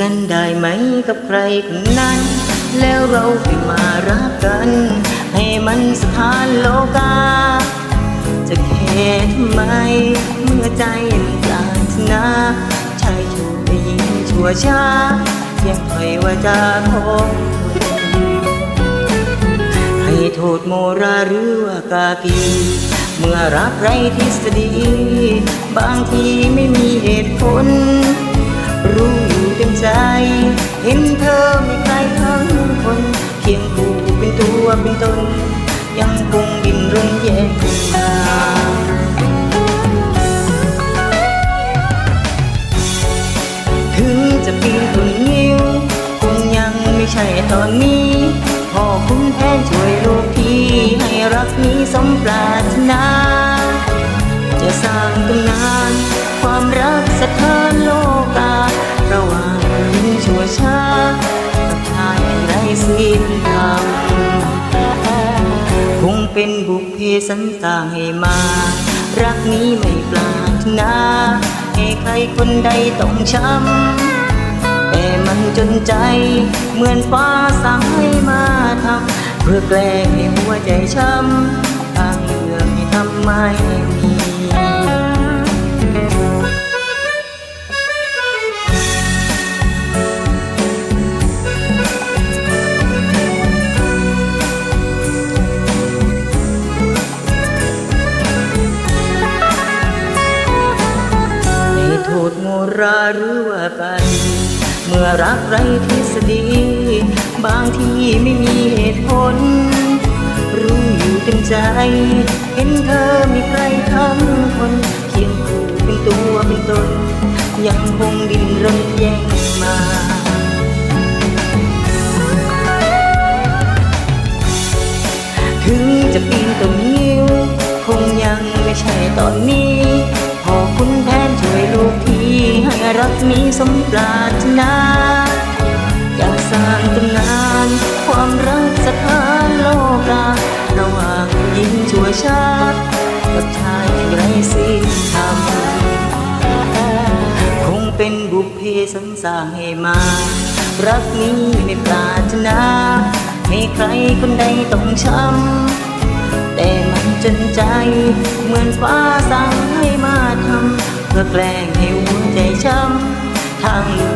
กันได้ไหมกับใครคนนั้น แล้วเราไปมารักกัน ให้มันสถานโลกา จะแค่ทำไม เมื่อใจมันปรารถนาชายชั่วได้ยิงชั่วช้าเพียงถอยว่าจะคงให้โทษโมราหรือว่ากากีเมื่อรักไรทฤษฎี บางทีไม่มีเหตุผลรู้ เห็นเธอไม่ใครทั้งคนเคียงคู่เป็นตัวเป็นตน ยังคงดิ้นรนแย่งกันมาถึงจะปีนต้นงิ้วคงยังไม่ใช่ตอนนี้พ่อคุณแทนช่วยลูกพี่ให้รักนี้สมปรารถนา จะสร้างตำนาน ความรักสถานโชั่วช้ากับชายไรสิ้นธรรมคงเป็นบุพเพสันสร้างให้มา รักนี้ไม่ปรารถนาให้ใครคนใดต้องช้ำแต่มันจนใจเหมือนฟ้าสั่งให้มาทำเพื่อแกล้งให้หัวใจช้ำทางเลือกให้ทำไม่ เมื่อรักไรทฤษฎี บางทีไม่มีเหตุผล รู้อยู่เต็มใจ เห็นเธอมีใครทั้งคนเคียงคู่เป็นตัวเป็นตน ยังคงดินรนแย่งมาถึงจะปีนต้นงิ้วคงยังไม่ใช่ตอนนี้ พอคุณแท รักนี้สมปรารถนา อยากสร้างตำนาน ความรักสถานโลการะหว่างหญิงชั่วช้ากับชายไร้สิ้นธรรมคงเป็นบุพเพสันสร้างให้มา รักนี้ไม่ปรารถนาให้ใครคนใดต้องช้ำ แต่มันจนใจ เหมือนฟ้าสั่งให้มาทำเพื่อแกล้งให้หัว ใจช้ำทาง